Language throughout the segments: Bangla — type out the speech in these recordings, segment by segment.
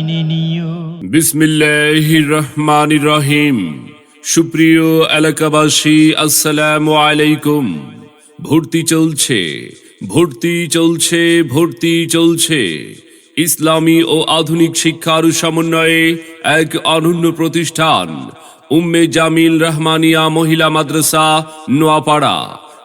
নিও বিসমিল্লাহ রহমান রহিম সুপ্রিয় এলাকাবাসী, আসসালামু আলাইকুম। ভর্তি চলছে ভর্তি চলছে ভর্তি চলছে। ইসলামী ও আধুনিক শিক্ষার সমন্বয়ে এক অনন্য প্রতিষ্ঠান, উম্মে জামিল রহমানিয়া মহিলা মাদ্রাসা, নোয়াপাড়া।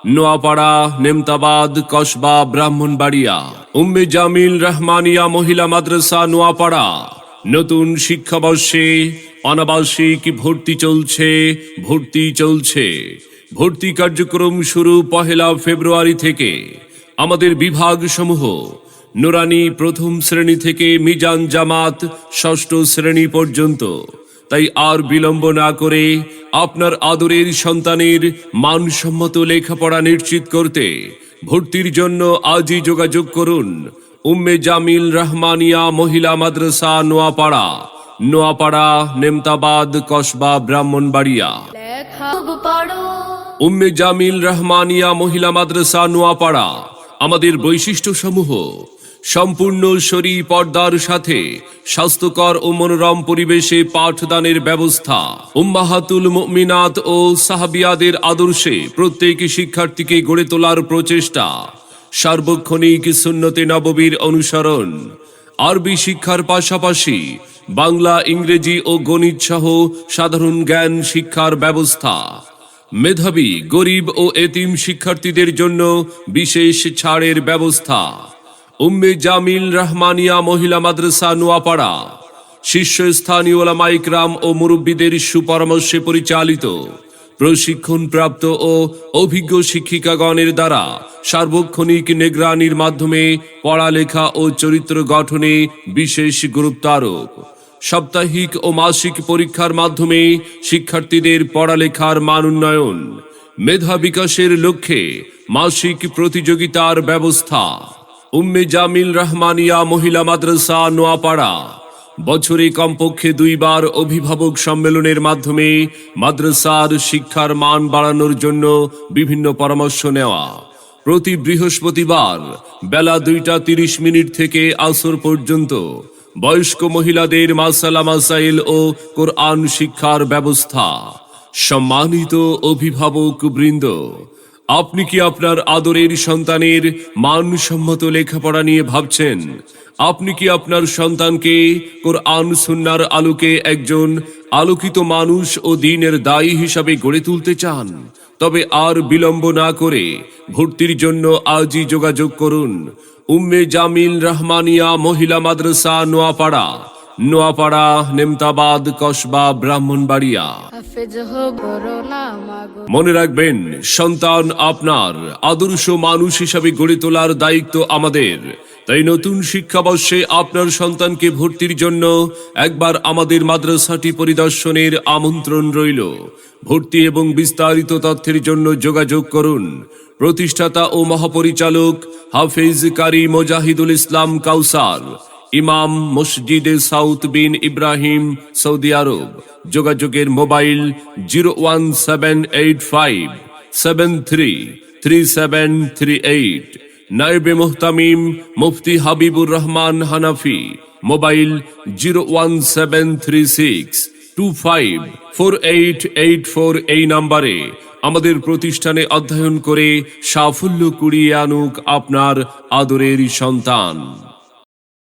নোয়াপাড়া, নেমতাবাদ, কসবা, ব্রাহ্মণবাড়িয়া। উম্মে জামিল রহমানিয়া মহিলা মাদ্রাসা, নোয়াপাড়া। নতুন শিক্ষাবর্ষে অনাবাসিক ভর্তি চলছে ভর্তি চলছে। ভর্তি কার্যক্রম শুরু পহেলা ফেব্রুয়ারি থেকে। আমাদের বিভাগ সমূহ নুরানি প্রথম শ্রেণি থেকে মিজান জামাত ষষ্ঠ শ্রেণি পর্যন্ত। তাই আর বিলম্ব না করে আপনার আদরের সন্তানের মানসম্মত লেখাপড়া নিশ্চিত করতে ভর্তির জন্য আজই যোগাযোগ করুন। উম্মে জামিল রহমানিয়া মহিলা মাদ্রাসা নোয়াপাড়া। নোয়াপাড়া নেমতাবাদ কসবা ব্রাহ্মণবাড়িয়া। উম্মে জামিল রহমানিয়া মহিলা মাদ্রাসা নোয়াপাড়া। আমাদের বৈশিষ্ট্য সমূহ সম্পূর্ণ শরী পর্দার সাথে, স্বাস্থ্যকর ও মনোরম পরিবেশে পাঠদানের ব্যবস্থা। উম্মাহাতুল মুমিনাত ও সাহাবিয়াদের আদর্শে প্রত্যেক শিক্ষার্থীকে গড়ে তোলার প্রচেষ্টা। সার্বক্ষণিক সুন্নতে নববীর অনুসরণ। আরবি শিক্ষার পাশাপাশি বাংলা, ইংরেজি ও গণিত সহ সাধারণ জ্ঞান শিক্ষার ব্যবস্থা। মেধাবী, গরিব ও এতিম শিক্ষার্থীদের জন্য বিশেষ ছাড়ের ব্যবস্থা। উম্মে জামিল রহমানিয়া মহিলা মাদ্রাসা নোয়াপাড়া। শীর্ষস্থানীয় ওলামাইকরাম ও মুরব্বীদের সুপরামর্শে পরিচালিত প্রশিক্ষণপ্রাপ্ত ও অভিজ্ঞ শিক্ষিকাগণের দ্বারা সার্বক্ষণিক নিগরানির মাধ্যমে পড়ালেখা ও চরিত্র গঠনে বিশেষ গুরুত্ব আরোপ। সাপ্তাহিক ও মাসিক পরীক্ষার মাধ্যমে শিক্ষার্থীদের পড়ালেখার মান উন্নয়ন, মেধা বিকাশের লক্ষ্যে মাসিক প্রতিযোগিতার ব্যবস্থা। উম্মে জামিল রহমানিয়া মহিলা মাদ্রাসা, নোয়াপাড়া। বছরে কমপক্ষে দুইবার অভিভাবক সম্মেলনের মাধ্যমে মাদ্রাসার শিক্ষার মান বাড়ানোর জন্য বিভিন্ন পরামর্শ নেওয়া। প্রতি বৃহস্পতিবার বেলা দুইটা তিরিশ মিনিট থেকে আসর পর্যন্ত বয়স্ক মহিলাদের মাসালা মাসাইল ও কোরআন শিক্ষার ব্যবস্থা। সম্মানিত অভিভাবক বৃন্দ আপনি কি আপনার আদরের সন্তানের মানসম্মত লেখাপড়া নিয়ে ভাবছেন? আপনি কি আপনার সন্তানকে কোরআন সুন্নার আলোকে একজন আলোকিত মানুষ ও দিনের দায়ী হিসাবে গড়ে তুলতে চান? তবে আর বিলম্ব না করে ভর্তির জন্য আজই যোগাযোগ করুন। উম্মে জামিল রহমানিয়া মহিলা মাদ্রাসা নোয়াপাড়া। নোয়াপাড়া নেমতাবাদ কসবা ব্রাহ্মণবাড়িয়া। মনে রাখবেন সন্তান আপনার আদর্শ মানুষ হিসাবে গড়ে তোলার দায়িত্ব আমাদের। তাই নতুন শিক্ষাবর্ষে আপনার সন্তানকে ভর্তির জন্য একবার আমাদের মাদ্রাসাটি পরিদর্শনের আমন্ত্রণ রইল। ভর্তি এবং বিস্তারিত তথ্যের জন্য যোগাযোগ করুন। প্রতিষ্ঠাতা ও মহাপরিচালক হাফেজ কারি মোজাহিদুল ইসলাম কাউসার। ইমাম মসজিদে সাউথ বিন ইব্রাহিম, সৌদি আরব। যোগাযোগের mobile zero one seven eight five seven three three seven three eight. নাইবে মোহতামিম, মুফতি Habibur Rahman Hanafi. Mobile zero one seven three six two five four eight eight four এই নাম্বারে। আমাদের প্রতিষ্ঠানে অধ্যয়ন করে সাফল্য কুড়িয়ে আনুক আপনার আদরের সন্তান।